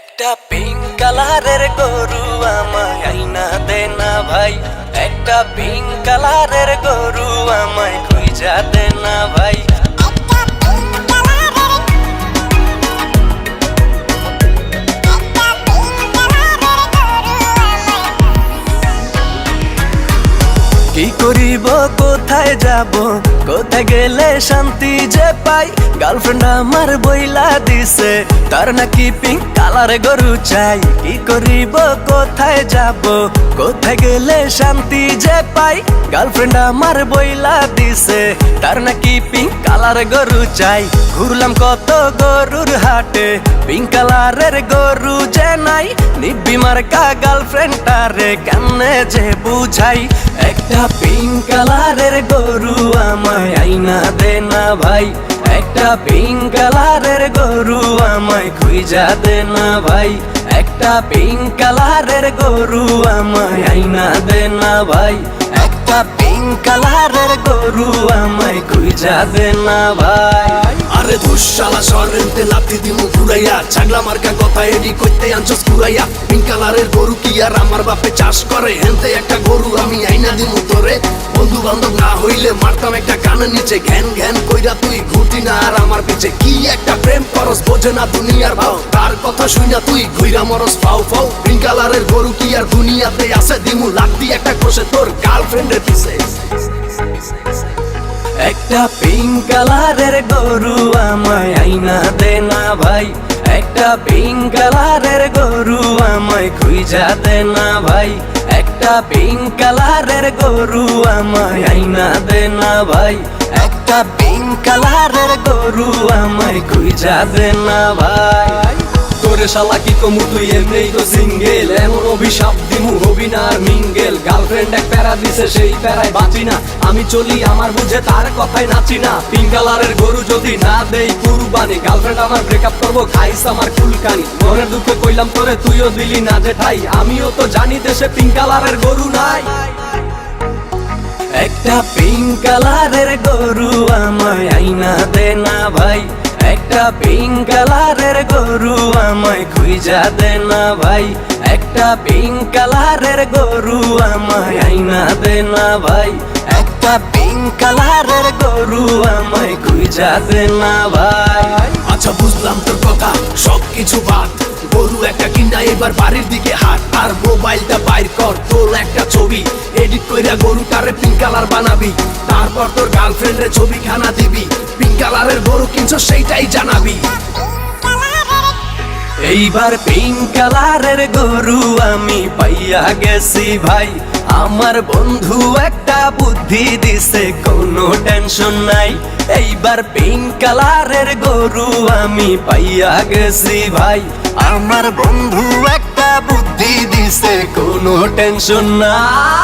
একটা পিঙ্ক কালারের গরু আমায় আইনা দে না ভাই। একটা পিঙ্ক কালারের গরু আমায় খুঁজা দে না ভাই। কি করিব কোথায় যাব কোথায় গেলে শান্তি যে পাই? গার্লফ্রেন্ড আমার বইলা দিছে। তার নাকি পিঙ্ক কালার গরু চাই। কি করিব, কোথায় যাব? কোথায় গেলে শান্তি যে পাই? গার্লফ্রেন্ড আমার বইলা দিছে। তার নাকি পিঙ্ক কালার গরু চাই। ঘুরলাম কত গরুর হাটে। পিঙ্ক কালারের গরু যে নাই। নিব্বি মার্কা গার্লফ্রেন্ডটারে কেমনে যে বুঝাই? একটা পিঙ্ক কালারের গরু আমায় আইনা দে না ভাই। একটা পিঙ্ক কালারের গরু আমায় খুঁজা দে না ভাই। একটা পিঙ্ক কালারের গরু আমায় আইনা দে না ভাই। একটা পিঙ্ক কালারের গরু আমায় খুঁজা দে না ভাই। আরে দুঃশালা শরেন্তে লাথি দিমু ঘুরাইয়া। ছাগলা মার্কা কথা এডি কইতে আনছস ঘুরাইয়া পিঙ্ক কালারের গরু কি আর আমার বাপে চাষ করে? হেনতে একটা গরু আমি আইনা দিমু তোরে। বন্ধু বান্ধব না হইলে মারতাম একটা কানের নিচে। ঘ্যান ঘ্যান কইরা তুই ঘুরতি না আর আমার পিছে। কি একটা প্রেম করস বোঝে না দুনিয়ার ভাও। তার কথা শুইনা তুই ঘুইরা মরস ফাও ফাও। পিঙ্ক কালারের গরু কি আর দুনিয়াতে আছে? দিমু লাথি একটা কষে তোর গার্লফ্রেন্ডের পিছে। একটা পিঙ্ক কালারের গরু আমায় আইনা দে না ভাই। একটা পিঙ্ক কালারের গরু আমায় খুঁজা দে না ভাই। একটা পিঙ্ক কালারের গরু আমায় আইনা দে না ভাই। একটা পিঙ্ক কালারের গরু আমায় খুঁজা দে না ভাই। তোরে শালা কি কমু তুই এমনি তো সিঙ্গেল এমন অভিশাপ দিমু হবি না আর মিঙ্গেল গার্লফ্রেন্ড এক প্যারা দিছে, সেই প্যারায় বাঁচি না। আমি চলি আমার বুঝে, তার কথায় নাচি না। পিঙ্ক কালারের গরু যদি না দেই কুরবানি গার্লফ্রেন্ড আমার ব্রেকআপ করব, খাইস আমার ফুলকানি। মনের দুঃখে কইলাম, তোরে তুইও দিলি না যে ঠাই। আমিও তো জানি দেশে পিঙ্ক কালারের গরু নাই। একটা পিঙ্ক কালারের গরু আমায় আইনা দে না ভাই। একটা পিঙ্ক কালারের গরু আমায় খুঁজা দে না ভাই। একটা পিঙ্ক কালারের গরু আমায় আইনা দে না ভাই। একটা পিঙ্ক কালারের গরু আমায় খুঁজা দে না ভাই। আচ্ছা বুঝলাম তোর কথা সব কিছু বাদ। গরু একটা কিনা, এবার বাড়ির দিকে হাট। আর মোবাইলটা বাইর কর, তোর একটা ছবি এডিট কইরা পিঙ্ক কালার বানাবি। তারপর তোর গার্লফ্রেন্ডের ছবি খানা দিবি। পিঙ্ক কালারের গরু কিনছো, সেইটাই জানাবি। এইবার পিঙ্ক কালারের গরু আমি পাইয়া গেছি ভাই। আমার বন্ধু একটা বুদ্ধি দিছে, কোনো টেনশন নাই। এইবার পিঙ্ক কালারের গরু আমি পাইয়া গেছি ভাই। আমার বন্ধু একটা বুদ্ধি দিছে, কোনো টেনশন নাই।